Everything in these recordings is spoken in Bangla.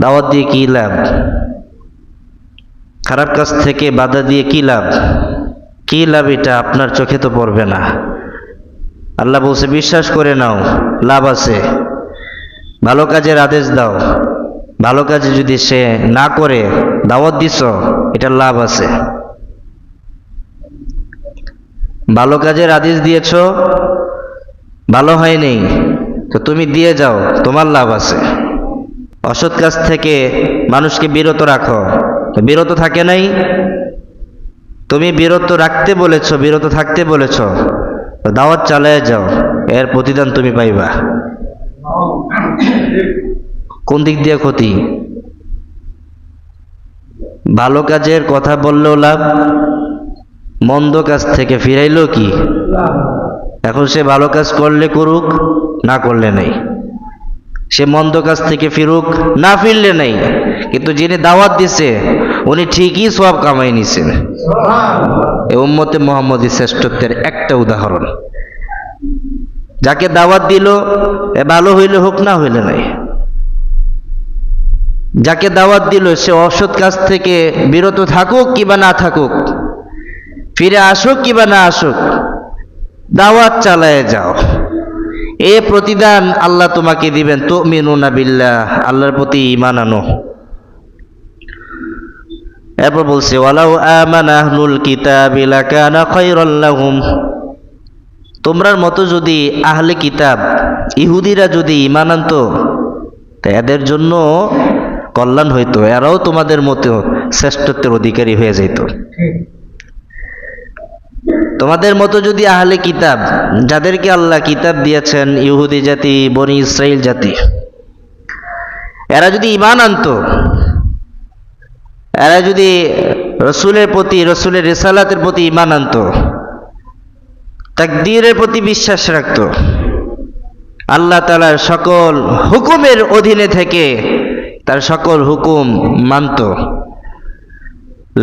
দাওয়াত দিয়ে কি লাভ? খারাপ কাজ থেকে বাধা দিয়ে কি লাভ? কি লাভ এটা আপনার চোখে তো পড়বে না। আল্লাহ বলছে, বিশ্বাস করে নাও, লাভ আছে। ভালো কাজের আদেশ দাও। ভালো কাজে যদি সে না করে, দাওয়াত দিছ এটা লাভ আছে। ভালো কাজের আদেশ দিয়েছ, ভালো হয়নি, তো তুমি দিয়ে যাও, তোমার লাভ আছে। অসৎ কাজ থেকে মানুষকে বিরত রাখো। বিরত থাকে নাই? তুমি বিরত রাখতে বলেছ, বিরত থাকতে বলেছ। দাওয়াত চালায় যাও, এর প্রতিদান তুমি পাইবা। কোন দিক দিয়ে ক্ষতি? ভালো কাজের কথা বললেও লাভ, মন্দ কাজ থেকে ফিরাইলেও কি? এখন সে ভালো কাজ করলে করুক, না করলে নেই। সে মন্দ কাজ থেকে ফিরুক, না ফিরলে নেই। কিন্তু যিনি দাওয়াত দিছে, উনি ঠিকই সব কামাই নিছেন উম্মতে মোহাম্মদী শ্রেষ্ঠত্বের একটা উদাহরণ। যাকে দাওয়াত দিল, এ ভালো হইলে হোক, না হইলে নাই। যাকে দাওয়াত দিল, সে অসৎ কাজ থেকে বিরত থাকুক কিবা না থাকুক, ফিরে আসুক কিবা না আসুক, দাওয়াত চালায় যাও। এ প্রতিদান আল্লাহ তোমাকে দিবেন তো মিনুনা বিল্লাহ, আল্লাহর প্রতি ইমান এরপর বলছে, ওয়ালাউ আমানা আহলুল কিতাবি লাকানা খায়রাল লাহুম। তোমরার মতো যদি আহলে কিতাব, ইহুদিরা যদি ইমান আনতো, তা এদের জন্য কল্যাণ হইতো, এরাও তোমাদের মতো শ্রেষ্ঠত্বের অধিকারী হয়ে যেত তোমাদের মতো যদি আহলে কিতাব, যাদেরকে আল্লাহ কিতাব দিয়েছেন, ইহুদি জাতি, বনি ইসরাইল জাতি, এরা যদি ইমান আনত, এরা যদি রসুলের প্রতি, রসুলের রেসালাতের প্রতি ইমান আনত, তাকদীরের প্রতি বিশ্বাস রাখতো, আল্লাহ তালার সকল হুকুমের অধীনে থেকে তার সকল হুকুম মানত।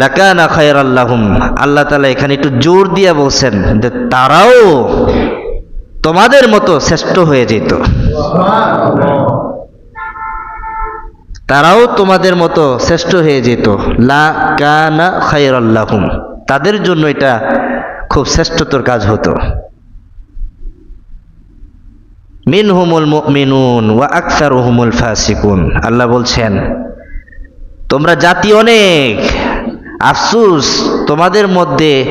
লাকানা খায়ের আল্লাহুম আল্লাহ তালা এখানে একটু জোর দিয়া বলছেন যে তারাও তোমাদের মতো শ্রেষ্ঠ হয়ে যেত। তারাও তোমাদের মতো শ্রেষ্ঠ হয়ে যেত। লা কানা খায়ের আল্লাহুম তাদের জন্য এটা খুব শ্রেষ্ঠতর কাজ হতো। মিনহুমুল মুমিনুন ওয়া আকসারুহুমুল ফাসিকুন। আল্লাহ বলছেন, তোমরা জাতি অনেক আফসুস, তোমাদের মধ্যে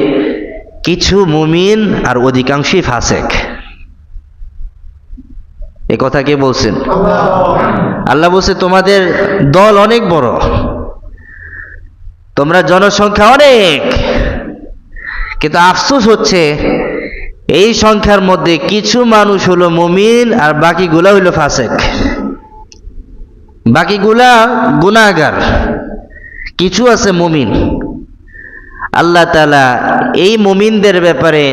কিছু মুমিন আর অধিকাংশই ফাসেক। এ কথা কে বলছেন? আল্লাহ বলছে, তোমাদের দল অনেক বড়। তোমরা জনসংখ্যা অনেক। কিন্তু আফসুস হচ্ছে, এই সংখ্যার মধ্যে কিছু মানুষ হলো মুমিন আর বাকিগুলা হইল ফাসেক। বাকিগুলা গুনাগার কিছু আছে মুমিন। আল্লাহ তালা এই মুমিনদের ব্যাপারে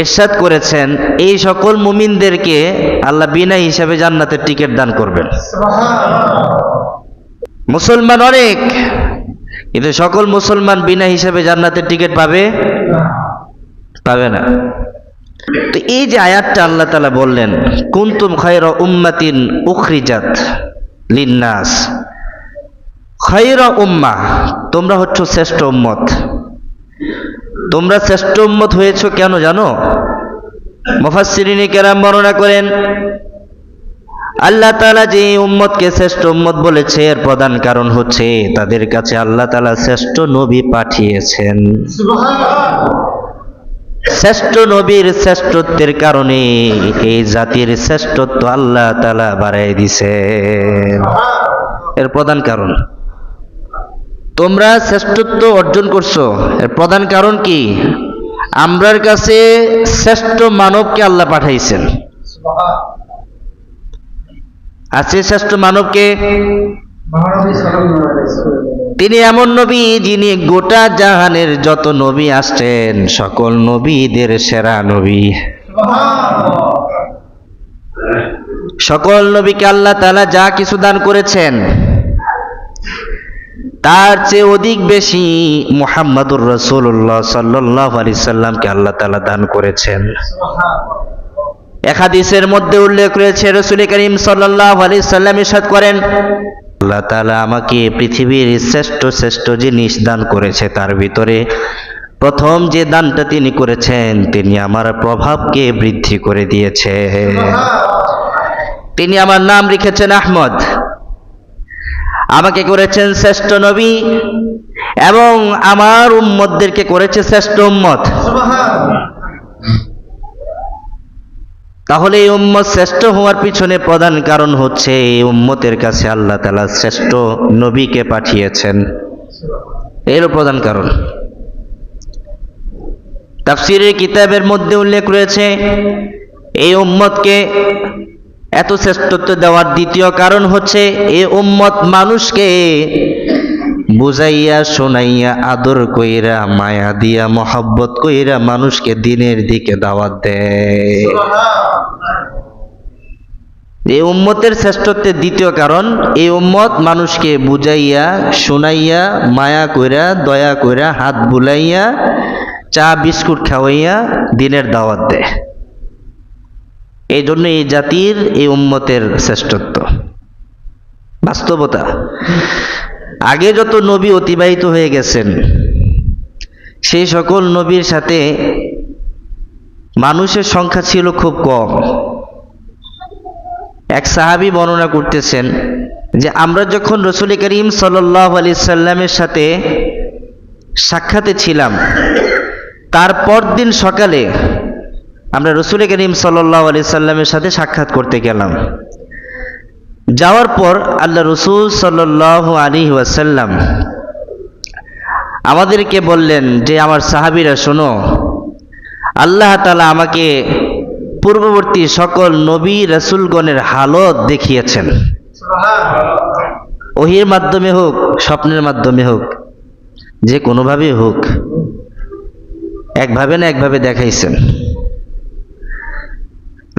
এরশাদ করেছেন, এই সকল মুমিনদেরকে আল্লাহ বিনা হিসাবে জান্নাতের টিকিট দান করবেন। মুসলমান অনেক, কিন্তু সকল মুসলমান বিনা হিসাবে জান্নাতের টিকিট পাবে? পাবে না। তো এই যে আয়াতটা আল্লাহ তালা বললেন, কুন্তুম খৈর উম্মাতিন উখরিজাত লিন্নাস। খৈর উম্মা তোমরা হচ্ছ শ্রেষ্ঠ উম্মত। তোমরা শ্রেষ্ঠ উম্মত হয়েছ কেন জানো? মুফাসসিরিনে কেরাম বর্ণনা করেন, আল্লাহ তালা যে উম্মতকে শ্রেষ্ঠ উম্মত বলেছে, এর প্রধান কারণ হচ্ছে তাদের কাছে আল্লাহ তালা শ্রেষ্ঠ নবী পাঠিয়েছেন। শ্রেষ্ঠ নবীর শ্রেষ্ঠত্বের কারণে এই জাতির শ্রেষ্ঠত্ব আল্লাহ তালা বাড়াই দিছে। এর প্রধান কারণ তোমরা শ্রেষ্ঠত্ব অর্জন করছ। এর প্রধান কারণ কি? আমরার কাছে শ্রেষ্ঠ মানবকে আল্লাহ পাঠাইছেন। আছে শ্রেষ্ঠ মানবকে? তিনি এমন নবী যিনি গোটা জাহানের যত নবী আসছেন, সকল নবীদের সেরা নবী। সকল নবীকে আল্লাহ তালা যা কিছু দান করেছেন তার চেয়ে অধিক বেশি মুহাম্মাদুর রসুল্লাহ সাল্লাহ আলি সাল্লামকে আল্লাহ তালা দান করেছেন। একাদিসের মধ্যে উল্লেখ রয়েছে, রসুল করিম সাল্লাহ আলি সাল্লাম ইসাদ করেন, আল্লাহ তালা আমাকে পৃথিবীর শ্রেষ্ঠ শ্রেষ্ঠ জিনিস দান করেছে। তার ভিতরে প্রথম যে দানটা তিনি করেছেন, তিনি আমার প্রভাবকে বৃদ্ধি করে দিয়েছে। তিনি আমার নাম লিখেছেন আহমদ। আমাকে করেছেন শ্রেষ্ঠ নবী এবং আমার উম্মতদেরকে করেছে শ্রেষ্ঠ উম্মত। তাহলে এই উম্মত শ্রেষ্ঠ হওয়ার পিছনে প্রধান কারণ হচ্ছে এই উম্মতের কাছে আল্লাহ তালা শ্রেষ্ঠ নবীকে পাঠিয়েছেন। এরও প্রধান কারণ। তাফসিরের কিতাবের মধ্যে উল্লেখ রয়েছে, এই উম্মতকে এত শ্রেষ্ঠত্ব দেওয়ার দ্বিতীয় কারণ হচ্ছে এ উম্মত মানুষকে বুঝাইয়া শোনাইয়া আদর কইরা, মায়া দিয়া, মহাব্বত কইরা মানুষকে দিনের দিকে দাওয়াত দেয়। এই উম্মতের শ্রেষ্ঠত্বের দ্বিতীয় কারণ এই উম্মত মানুষকে বুঝাইয়া, শোনাইয়া, মায়া কইরা, দয়া কইরা, হাত বুলাইয়া, চা, বিস্কুট খাওয়াইয়া দিনের দাওয়াত দেয়। এই জন্য এই জাতির, এই উম্মতের শ্রেষ্ঠত্ব। বাস্তবতা। আগে যত নবী অতিবাহিত হয়ে গেছেন, সেই সকল নবীর সাথে মানুষের সংখ্যা ছিল খুব কম। এক সাহাবি বর্ণনা করতেছেন যে, আমরা যখন রসুল করিম সাল্লাহ আলি সাল্লামের সাথে সাক্ষাতে ছিলাম তারপর দিন সকালে আমরা রসুল করিম সাল্লাহ আলি সাল্লামের সাথে সাক্ষাৎ করতে গেলাম। যাওয়ার পর আল্লাহ রসুল সাল্লাহ আলী ওয়াসাল্লাম আমাদেরকে বললেন যে, আমার সাহাবিরা, শোনো, আল্লাহ তালা আমাকে পূর্ববর্তী সকল নবী রসুলগণের হালত দেখিয়েছেন। ওহির মাধ্যমে হোক, স্বপ্নের মাধ্যমে হোক, যে কোনোভাবেই হোক, একভাবে না একভাবে দেখাইছেন।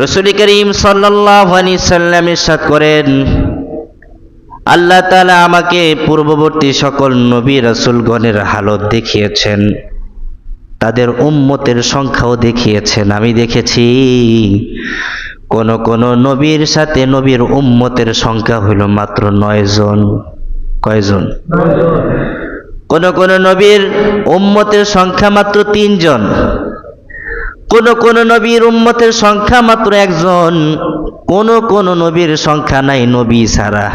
রসুল করিম সাল্লাহানি সাল্লাম ইরশাদ করেন আল্লাহ তালা আমাকে পূর্ববর্তী সকল নবী রসুলগণের হালত দেখিয়েছেন তাদের উম্মতের সংখ্যাও দেখিয়েছেন। আমি দেখেছি কোন কোন নবীর সাথে নবীর উম্মতের সংখ্যা হইল মাত্র নয় জন। কয়জন কোন কোন নবীর উম্মতের সংখ্যা মাত্র তিনজন কোন কোন নবীর উম্মতের সংখ্যা মাত্র একজন। কোন কোন নবীর সংখ্যা নাই নবী ছাড়া।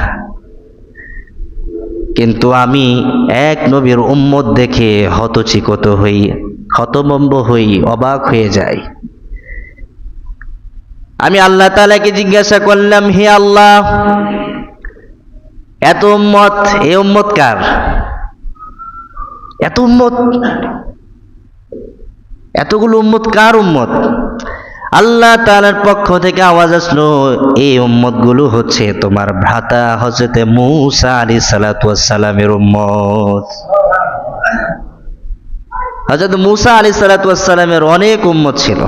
কিন্তু আমি এক নবীর উম্মত দেখে হতচিকত হই হতবম্ব হই, অবাক হয়ে যাই। আমি আল্লাহ তালাকে জিজ্ঞাসা করলাম, হে আল্লাহ, এত উম্মত, এ উম্মত কার? এত উম্মত? এতগুলো উম্মত কার উম্মত? আল্লাহ তালার পক্ষ থেকে আওয়াজ আসলো, এই উম্মতগুলো হচ্ছে তোমার ভ্রাতা হজরতে মৌসা আলী সালাতামের উম্মত। হজরত মুসা আলী সালাতামের অনেক উম্মত ছিল।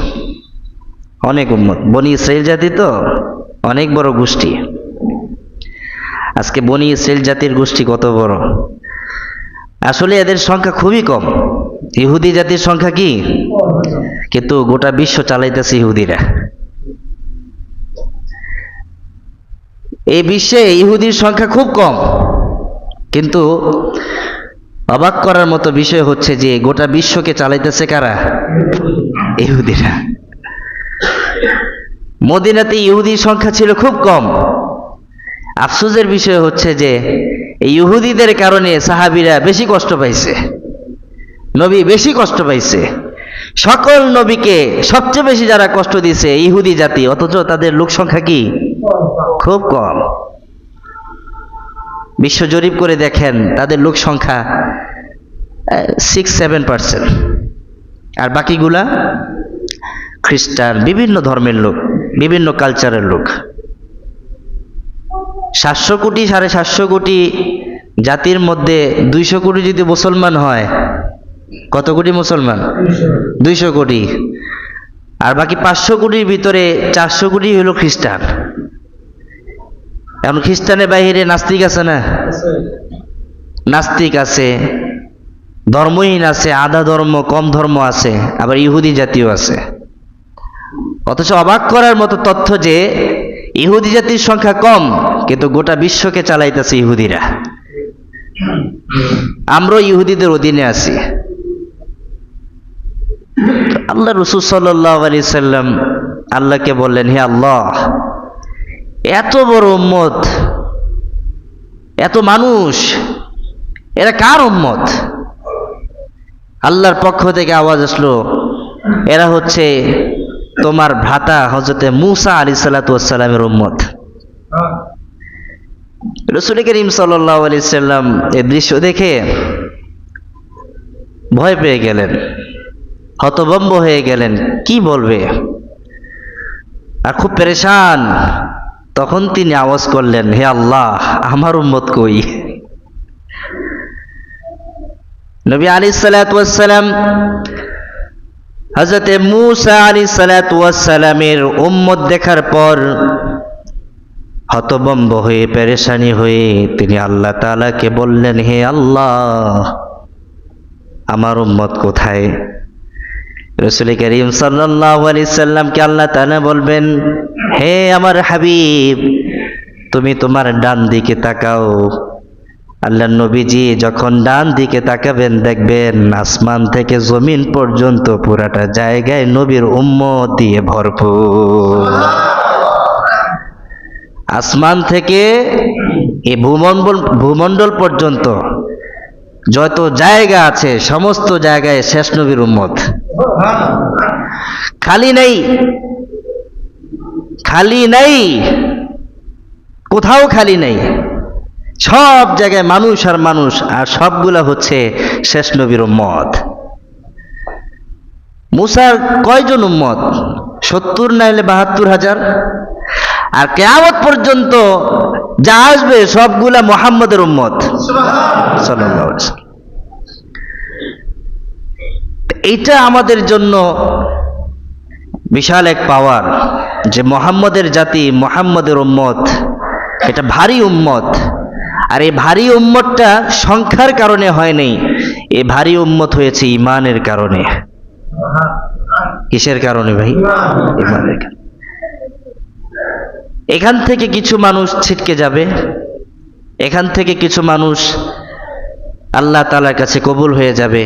অনেক উম্মত। বনি ইসরায়েল জাতি তো অনেক বড় গোষ্ঠী। আজকে বনি ইসরায়েল জাতির গোষ্ঠী কত বড়? আসলে এদের সংখ্যা খুবই কম। ইহুদি জাতির সংখ্যা কি? কিন্তু গোটা বিশ্ব চালাইতেছে ইহুদিরা। এই বিশ্বে ইহুদির সংখ্যা খুব কম। কিন্তু অবাক করার মতো বিষয় হচ্ছে যে গোটা বিশ্বকে চালাইতেছে কারা? ইহুদিরা। মদিনাতে ইহুদির সংখ্যা ছিল খুব কম। আফসোসের বিষয় হচ্ছে যে ইহুদিদের কারণে সাহাবিরা বেশি কষ্ট পাইছে। নবী বেশি কষ্ট পাইছে। সকল নবীকে সবচেয়ে বেশি যারা কষ্ট দিছে ইহুদি জাতি, অথচ তাদের লোক সংখ্যা কি? খুব কম। বিশ্ব জরিপ করে দেখেন, তাদের লোক সংখ্যা সিক্স সেভেন পার্সেন্ট আর বাকিগুলা? খ্রিস্টান, বিভিন্ন ধর্মের লোক, বিভিন্ন কালচারের লোক। সাতশো কোটি, সাড়ে সাতশো কোটি জাতির মধ্যে দুইশো কোটি যদি মুসলমান হয় কত কোটি মুসলমান? দুইশো কোটি। আর বাকি পাঁচশো কোটির ভিতরে চারশো কোটি হলো খ্রিস্টান। এখন খ্রিস্টানের বাহিরে নাস্তিক আছে না? নাস্তিক আছে, ধর্মহীন আছে, আধা ধর্ম, কম ধর্ম আছে, আবার ইহুদি জাতীয় আছে। অথচ অবাক করার মতো তথ্য যে ইহুদি জাতির সংখ্যা কম, কিন্তু গোটা বিশ্বকে চালাইতেছে ইহুদিরা। আমরা ইহুদিদের অধীনে আছি। আল্লাহ রসুল সাল্লাহ আলি সাল্লাম আল্লাহকে বললেন, হে আল্লাহ, এত বড় উম্মত, এত মানুষ, এরা কার উম্মত? আল্লাহর পক্ষ থেকে আওয়াজ আসলো, এরা হচ্ছে তোমার ভ্রাতা হজরতে মুসা আলি সাল্লাতামের উম্মত। রসুল করিম সাল্লাহ আলি সাল্লাম এ দৃশ্য দেখে ভয় পেয়ে গেলেন। হতভম্ব হয়ে গেলেন। কি বলবে? আর খুব পেরেশান। তখন তিনি আওয়াজ করলেন, হে আল্লাহ, আমার উম্মত কই? নবী আলী সালাতাম হজরতে মুসা আলী সালাতামের উম্মত দেখার পর হতবম্ব হয়ে, পেরেশানি হয়ে তিনি আল্লাহ তালাকে বললেন, হে আল্লাহ, আমার উম্মত কোথায়? রসুল করিম সাল্লাহ সাল্লামকে আল্লাহ তালা বলবেন, হে আমার হাবিব, তুমি তোমার ডান দিকে তাকাও। আল্লাহ নবীজি যখন ডান দিকে তাকাবেন, দেখবেন আসমান থেকে জমিন পর্যন্ত পুরাটা জায়গায় নবীর উম্মত দিয়ে ভরপুর। আসমান থেকে এ ভূমণ্ডল ভূমণ্ডল পর্যন্ত যত জায়গা আছে, সমস্ত জায়গায় শেষ নবীর উম্মত। খালি নেই খালি নেই, কোথাও খালি নেই। সব জায়গায় মানুষ আর মানুষ, আর সবগুলা হচ্ছে শেষ নবীর উম্মত। মুসার কয়জন উম্মত? সত্তর নাইলে বাহাত্তর হাজার? আর কেয়ামত পর্যন্ত যা আসবে সবগুলা মোহাম্মদের উম্মত। এইটা আমাদের জন্য বিশাল এক পাওয়ার যে মোহাম্মদের জাতি মোহাম্মদের উম্মত এটা ভারী উম্মত। আর এই ভারী উম্মতটা সংখ্যার কারণে হয়নি এই ভারী উম্মত হয়েছে ইমানের কারণে। কিসের কারণে ভাই? ইমানের কারণে। এখান থেকে কিছু মানুষ ছিটকে যাবে। এখান থেকে কিছু মানুষ আল্লাহ তালার কাছে কবুল হয়ে যাবে।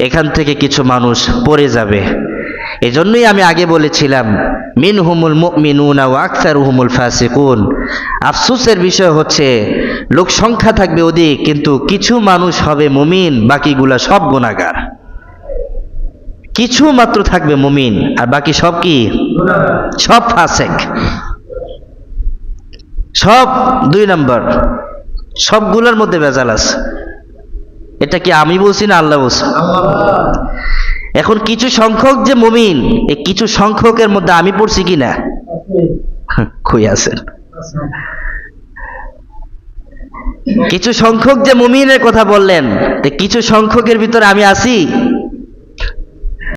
এখান থেকে কিছু মানুষ পড়ে যাবে। এজন্যই আমি আগে বলেছিলাম মিন হুমুল মিনুনা ও আক্তার হুমুল ফাসিকুন। আফসোসের বিষয় হচ্ছে, লোক সংখ্যা থাকবে অধিক, কিন্তু কিছু মানুষ হবে মুমিন, বাকিগুলা সব গুণাগার কিছু মাত্র থাকবে মুমিন, আর বাকি সব কি? সব ফাসেক। সব দুই নম্বর। সবগুলোর মধ্যে ভেজাল আছে। এটা কি আমি বলছি না আল্লাহ বলছি? এখন কিছু সংখ্যক যে মুমিন এই কিছু সংখ্যকের মধ্যে আমি পড়ছি কি না? খুই আছেন? কিছু সংখ্যক যে মুমিনের কথা বললেন কিছু সংখ্যকের ভিতরে আমি আছি?